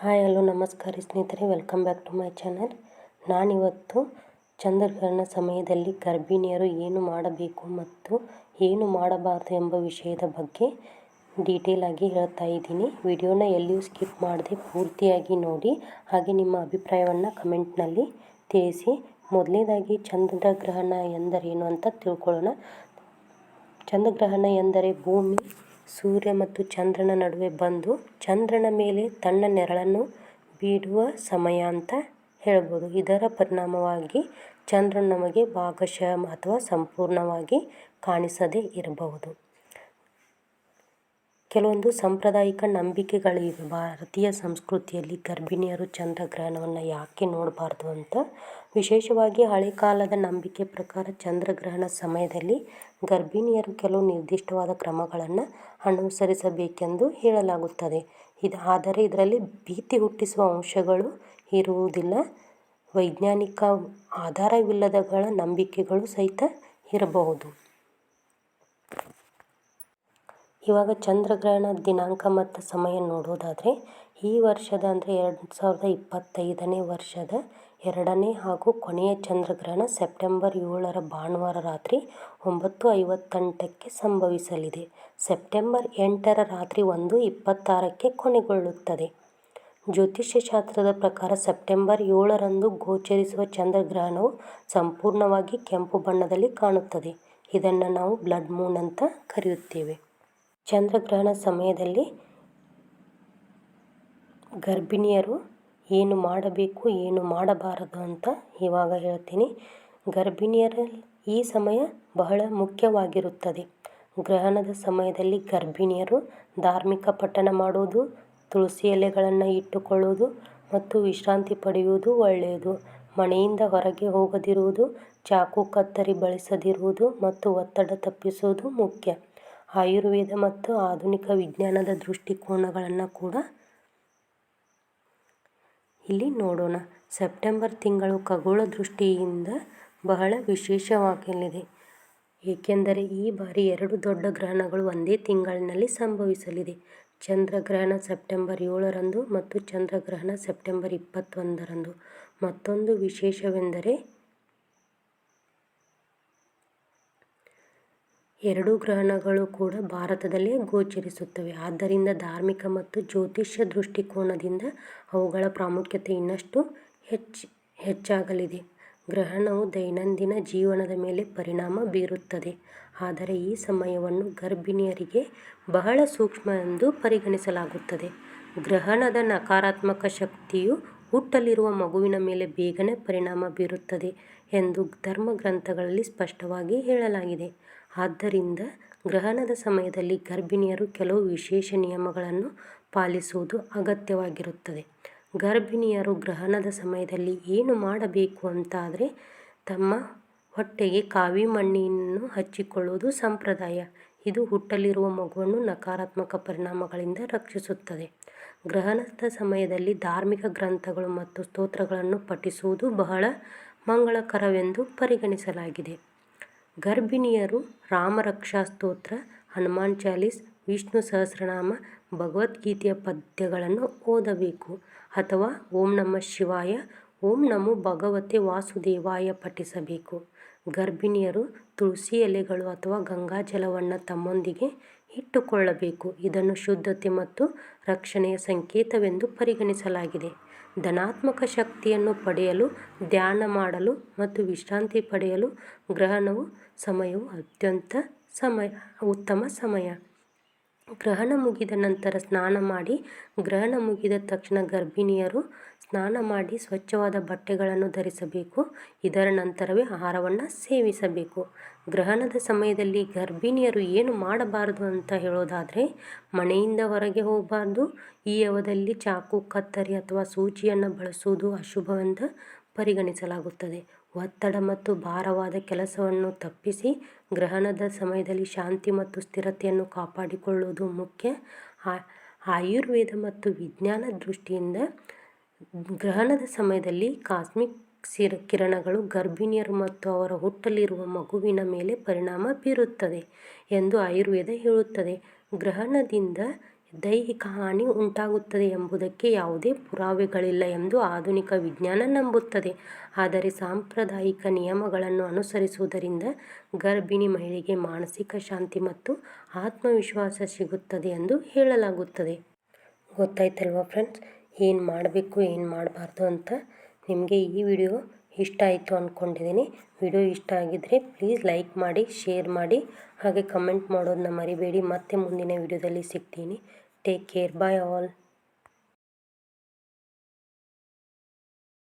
Hi, hello, ನಮಸ್ಕಾರ ಸ್ನೇಹಿತರೆ, welcome back to my channel. ನಾನಿವತ್ತು ಚಂದ್ರಗ್ರಹಣ ಸಮಯದಲ್ಲಿ ಗರ್ಭಿಣಿಯರು ಏನು ಮಾಡಬೇಕು ಮತ್ತು ಏನು ಮಾಡಬಾರದು ಎಂಬ ವಿಷಯದ ಬಗ್ಗೆ ಡೀಟೇಲ್ ಆಗಿ ಹೇಳ್ತಾ ಇದ್ದೀನಿ. ವಿಡಿಯೋನ ಎಲ್ಲಿಯೂ ಸ್ಕಿಪ್ ಮಾಡದೆ ಪೂರ್ತಿಯಾಗಿ ನೋಡಿ, ಹಾಗೆ ನಿಮ್ಮ ಅಭಿಪ್ರಾಯವನ್ನು ಕಮೆಂಟ್ನಲ್ಲಿ ತಿಳಿಸಿ. ಮೊದಲನೇದಾಗಿ ಚಂದ್ರಗ್ರಹಣ ಎಂದರೇನು ಅಂತ ತಿಳ್ಕೊಳ್ಳೋಣ. ಚಂದ್ರಗ್ರಹಣ ಎಂದರೆ ಭೂಮಿ ಸೂರ್ಯ ಮತ್ತು ಚಂದ್ರನ ನಡುವೆ ಬಂದು ಚಂದ್ರನ ಮೇಲೆ ತನ್ನ ನೆರಳನ್ನು ಬೀಡುವ ಸಮಯ ಅಂತ ಹೇಳ್ಬೋದು. ಇದರ ಪರಿಣಾಮವಾಗಿ ಚಂದ್ರನು ನಮಗೆ ಭಾಗಶಃ ಅಥವಾ ಸಂಪೂರ್ಣವಾಗಿ ಕಾಣಿಸದೇ ಇರಬಹುದು. ಕೆಲವೊಂದು ಸಾಂಪ್ರದಾಯಿಕ ನಂಬಿಕೆಗಳಿವೆ. ಭಾರತೀಯ ಸಂಸ್ಕೃತಿಯಲ್ಲಿ ಗರ್ಭಿಣಿಯರು ಚಂದ್ರಗ್ರಹಣವನ್ನು ಯಾಕೆ ನೋಡಬಾರ್ದು ಅಂತ? ವಿಶೇಷವಾಗಿ ಹಳೆ ಕಾಲದ ನಂಬಿಕೆ ಪ್ರಕಾರ ಚಂದ್ರಗ್ರಹಣ ಸಮಯದಲ್ಲಿ ಗರ್ಭಿಣಿಯರು ಕೆಲವು ನಿರ್ದಿಷ್ಟವಾದ ಕ್ರಮಗಳನ್ನು ಅನುಸರಿಸಬೇಕೆಂದು ಹೇಳಲಾಗುತ್ತದೆ. ಇದು ಆದರೆ ಇದರಲ್ಲಿ ಭೀತಿ ಹುಟ್ಟಿಸುವ ಅಂಶಗಳು ಇರುವುದಿಲ್ಲ. ವೈಜ್ಞಾನಿಕ ಆಧಾರವಿಲ್ಲದಗಳ ನಂಬಿಕೆಗಳು ಸಹಿತ ಇರಬಹುದು. ಇವಾಗ ಚಂದ್ರಗ್ರಹಣ ದಿನಾಂಕ ಮತ್ತು ಸಮಯ ನೋಡೋದಾದರೆ, ಈ ವರ್ಷದ ಅಂದರೆ ಎರಡು ಸಾವಿರದ ಇಪ್ಪತ್ತೈದನೇ ವರ್ಷದ ಎರಡನೇ ಹಾಗೂ ಕೊನೆಯ ಚಂದ್ರಗ್ರಹಣ ಸೆಪ್ಟೆಂಬರ್ ಏಳರ ಭಾನುವಾರ ರಾತ್ರಿ ಒಂಬತ್ತು ಐವತ್ತೆಂಟಕ್ಕೆ ಸಂಭವಿಸಲಿದೆ. ಸೆಪ್ಟೆಂಬರ್ ಎಂಟರ ರಾತ್ರಿ ಒಂದು ಇಪ್ಪತ್ತಾರಕ್ಕೆ ಕೊನೆಗೊಳ್ಳುತ್ತದೆ. ಜ್ಯೋತಿಷ್ಯ ಶಾಸ್ತ್ರದ ಪ್ರಕಾರ ಸೆಪ್ಟೆಂಬರ್ ಏಳರಂದು ಗೋಚರಿಸುವ ಚಂದ್ರಗ್ರಹಣವು ಸಂಪೂರ್ಣವಾಗಿ ಕೆಂಪು ಬಣ್ಣದಲ್ಲಿ ಕಾಣುತ್ತದೆ. ಇದನ್ನು ನಾವು ಬ್ಲಡ್ ಮೂನ್ ಅಂತ ಕರೆಯುತ್ತೇವೆ. ಚಂದ್ರಗ್ರಹಣ ಸಮಯದಲ್ಲಿ ಗರ್ಭಿಣಿಯರು ಏನು ಮಾಡಬೇಕು, ಏನು ಮಾಡಬಾರದು ಅಂತ ಇವಾಗ ಹೇಳ್ತೀನಿ. ಗರ್ಭಿಣಿಯರಲ್ಲಿ ಈ ಸಮಯ ಬಹಳ ಮುಖ್ಯವಾಗಿರುತ್ತದೆ. ಗ್ರಹಣದ ಸಮಯದಲ್ಲಿ ಗರ್ಭಿಣಿಯರು ಧಾರ್ಮಿಕ ಪಠಣ ಮಾಡುವುದು ತುಳಸಿ ಎಲೆಗಳನ್ನು ಇಟ್ಟುಕೊಳ್ಳುವುದು ಮತ್ತು ವಿಶ್ರಾಂತಿ ಪಡೆಯುವುದು ಒಳ್ಳೆಯದು. ಮನೆಯಿಂದ ಹೊರಗೆ ಹೋಗದಿರುವುದು, ಚಾಕು, ಕತ್ತರಿ ಬಳಸದಿರುವುದು ಮತ್ತು ಒತ್ತಡ ತಪ್ಪಿಸುವುದು ಮುಖ್ಯ. ಆಯುರ್ವೇದ ಮತ್ತು ಆಧುನಿಕ ವಿಜ್ಞಾನದ ದೃಷ್ಟಿಕೋನಗಳನ್ನು ಕೂಡ ಇಲ್ಲಿ ನೋಡೋಣ. ಸೆಪ್ಟೆಂಬರ್ ತಿಂಗಳು ಖಗೋಳ ದೃಷ್ಟಿಯಿಂದ ಬಹಳ ವಿಶೇಷವಾಗಲಿದೆ ಏಕೆಂದರೆ ಈ ಬಾರಿ ಎರಡು ದೊಡ್ಡ ಗ್ರಹಣಗಳು ಒಂದೇ ತಿಂಗಳಿನಲ್ಲಿ ಸಂಭವಿಸಲಿದೆ. ಚಂದ್ರಗ್ರಹಣ ಸೆಪ್ಟೆಂಬರ್ ಏಳರಂದು ಮತ್ತು ಚಂದ್ರಗ್ರಹಣ ಸೆಪ್ಟೆಂಬರ್ ಇಪ್ಪತ್ತೊಂದರಂದು. ಮತ್ತೊಂದು ವಿಶೇಷವೆಂದರೆ ಎರಡೂ ಗ್ರಹಣಗಳು ಕೂಡ ಭಾರತದಲ್ಲೇ ಗೋಚರಿಸುತ್ತವೆ. ಆದ್ದರಿಂದ ಧಾರ್ಮಿಕ ಮತ್ತು ಜ್ಯೋತಿಷ್ಯ ದೃಷ್ಟಿಕೋನದಿಂದ ಅವುಗಳ ಪ್ರಾಮುಖ್ಯತೆ ಇನ್ನಷ್ಟು ಹೆಚ್ಚು, ಹೆಚ್ಚಾಗಲಿದೆ. ಗ್ರಹಣವು ದೈನಂದಿನ ಜೀವನದ ಮೇಲೆ ಪರಿಣಾಮ ಬೀರುತ್ತದೆ. ಆದರೆ ಈ ಸಮಯವನ್ನು ಗರ್ಭಿಣಿಯರಿಗೆ ಬಹಳ ಸೂಕ್ಷ್ಮ ಎಂದು ಪರಿಗಣಿಸಲಾಗುತ್ತದೆ. ಗ್ರಹಣದ ನಕಾರಾತ್ಮಕ ಶಕ್ತಿಯು ಹುಟ್ಟಲಿರುವ ಮಗುವಿನ ಮೇಲೆ ಬೇಗನೆ ಪರಿಣಾಮ ಬೀರುತ್ತದೆ ಎಂದು ಧರ್ಮ ಗ್ರಂಥಗಳಲ್ಲಿ ಸ್ಪಷ್ಟವಾಗಿ ಹೇಳಲಾಗಿದೆ. ಆದ್ದರಿಂದ ಗ್ರಹಣದ ಸಮಯದಲ್ಲಿ ಗರ್ಭಿಣಿಯರು ಕೆಲವು ವಿಶೇಷ ನಿಯಮಗಳನ್ನು ಪಾಲಿಸುವುದು ಅಗತ್ಯವಾಗಿರುತ್ತದೆ. ಗರ್ಭಿಣಿಯರು ಗ್ರಹಣದ ಸಮಯದಲ್ಲಿ ಏನು ಮಾಡಬೇಕು ಅಂತಾದರೆ ತಮ್ಮ ಹೊಟ್ಟೆಗೆ ಕಾವಿ ಮಣ್ಣಿಯನ್ನು ಹಚ್ಚಿಕೊಳ್ಳುವುದು ಸಂಪ್ರದಾಯ. ಇದು ಹುಟ್ಟಲಿರುವ ಮಗುವನ್ನು ನಕಾರಾತ್ಮಕ ಪರಿಣಾಮಗಳಿಂದ ರಕ್ಷಿಸುತ್ತದೆ. ಗ್ರಹಣದ ಸಮಯದಲ್ಲಿ ಧಾರ್ಮಿಕ ಗ್ರಂಥಗಳು ಮತ್ತು ಸ್ತೋತ್ರಗಳನ್ನು ಪಠಿಸುವುದು ಬಹಳ ಮಂಗಳಕರವೆಂದು ಪರಿಗಣಿಸಲಾಗಿದೆ. ಗರ್ಭಿಣಿಯರು ರಾಮರಕ್ಷಾ ಸ್ತೋತ್ರ ಹನುಮಾನ್ ಚಾಲೀಸ್, ವಿಷ್ಣು ಸಹಸ್ರನಾಮ, ಭಗವದ್ಗೀತೆಯ ಪದ್ಯಗಳನ್ನು ಓದಬೇಕು. ಅಥವಾ ಓಂ ನಮ ಶಿವಾಯ, ಓಂ ನಮೋ ಭಗವತೆ ವಾಸುದೇವಾಯ ಪಠಿಸಬೇಕು. ಗರ್ಭಿಣಿಯರು ತುಳಸಿ ಎಲೆಗಳು ಅಥವಾ ಗಂಗಾಜಲವನ್ನು ತಮ್ಮೊಂದಿಗೆ ಇಟ್ಟುಕೊಳ್ಳಬೇಕು. ಇದನ್ನು ಶುದ್ಧತೆ ಮತ್ತು ರಕ್ಷಣೆಯ ಸಂಕೇತವೆಂದು ಪರಿಗಣಿಸಲಾಗಿದೆ. ಧನಾತ್ಮಕ ಶಕ್ತಿಯನ್ನು ಪಡೆಯಲು, ಧ್ಯಾನ ಮಾಡಲು ಮತ್ತು ವಿಶ್ರಾಂತಿ ಪಡೆಯಲು ಗ್ರಹಣವು ಸಮಯವು ಅತ್ಯಂತ ಸಮಯ, ಉತ್ತಮ ಸಮಯ. ಗ್ರಹಣ ಮುಗಿದ ನಂತರ ಸ್ನಾನ ಮಾಡಿ, ಗ್ರಹಣ ಮುಗಿದ ತಕ್ಷಣ ಗರ್ಭಿಣಿಯರು ಸ್ನಾನ ಮಾಡಿ ಸ್ವಚ್ಛವಾದ ಬಟ್ಟೆಗಳನ್ನು ಧರಿಸಬೇಕು. ಇದರ ನಂತರವೇ ಆಹಾರವನ್ನು ಸೇವಿಸಬೇಕು. ಗ್ರಹಣದ ಸಮಯದಲ್ಲಿ ಗರ್ಭಿಣಿಯರು ಏನು ಮಾಡಬಾರದು ಅಂತ ಹೇಳೋದಾದರೆ, ಮನೆಯಿಂದ ಹೊರಗೆ ಹೋಗಬಾರ್ದು. ಈ ಅವಧಿಯಲ್ಲಿ ಚಾಕು, ಕತ್ತರಿ ಅಥವಾ ಸೂಜಿಯನ್ನು ಬಳಸುವುದು ಅಶುಭವೆಂದು ಪರಿಗಣಿಸಲಾಗುತ್ತದೆ. ಒತ್ತಡ ಮತ್ತು ಭಾರವಾದ ಕೆಲಸವನ್ನು ತಪ್ಪಿಸಿ ಗ್ರಹಣದ ಸಮಯದಲ್ಲಿ ಶಾಂತಿ ಮತ್ತು ಸ್ಥಿರತೆಯನ್ನು ಕಾಪಾಡಿಕೊಳ್ಳುವುದು ಮುಖ್ಯ. ಆಯುರ್ವೇದ ಮತ್ತು ವಿಜ್ಞಾನ ದೃಷ್ಟಿಯಿಂದ ಗ್ರಹಣದ ಸಮಯದಲ್ಲಿ ಕಾಸ್ಮಿಕ್ ಸಿರ ಕಿರಣಗಳು ಗರ್ಭಿಣಿಯರು ಮತ್ತು ಅವರ ಹುಟ್ಟಲಿರುವ ಮಗುವಿನ ಮೇಲೆ ಪರಿಣಾಮ ಬೀರುತ್ತದೆ ಎಂದು ಆಯುರ್ವೇದ ಹೇಳುತ್ತದೆ. ಗ್ರಹಣದಿಂದ ದೈಹಿಕ ಹಾನಿ ಉಂಟಾಗುತ್ತದೆ ಎಂಬುದಕ್ಕೆ ಯಾವುದೇ ಪುರಾವೆಗಳಿಲ್ಲ ಎಂದು ಆಧುನಿಕ ವಿಜ್ಞಾನ ನಂಬುತ್ತದೆ. ಆದರೆ ಸಾಂಪ್ರದಾಯಿಕ ನಿಯಮಗಳನ್ನು ಅನುಸರಿಸುವುದರಿಂದ ಗರ್ಭಿಣಿ ಮಹಿಳೆಗೆ ಮಾನಸಿಕ ಶಾಂತಿ ಮತ್ತು ಆತ್ಮವಿಶ್ವಾಸ ಸಿಗುತ್ತದೆ ಎಂದು ಹೇಳಲಾಗುತ್ತದೆ. ಗೊತ್ತಾಯ್ತಲ್ವಾ ಫ್ರೆಂಡ್ಸ್? ಏನು ಮಾಡಬೇಕು, ಏನು ಮಾಡಬಾರ್ದು ಅಂತ ನಿಮಗೆ ಈ ವಿಡಿಯೋ ಇಷ್ಟ ಆಯಿತು ಅಂದ್ಕೊಂಡಿದ್ದೀನಿ ವಿಡಿಯೋ ಇಷ್ಟ ಆಗಿದ್ದರೆ ಪ್ಲೀಸ್ ಲೈಕ್ ಮಾಡಿ ಶೇರ್ ಮಾಡಿ. ಹಾಗೆ ಕಮೆಂಟ್ ಮಾಡೋದನ್ನ ಮರಿಬೇಡಿ. ಮತ್ತೆ ಮುಂದಿನ ವಿಡಿಯೋದಲ್ಲಿ ಸಿಗ್ತೀನಿ. Take care bye all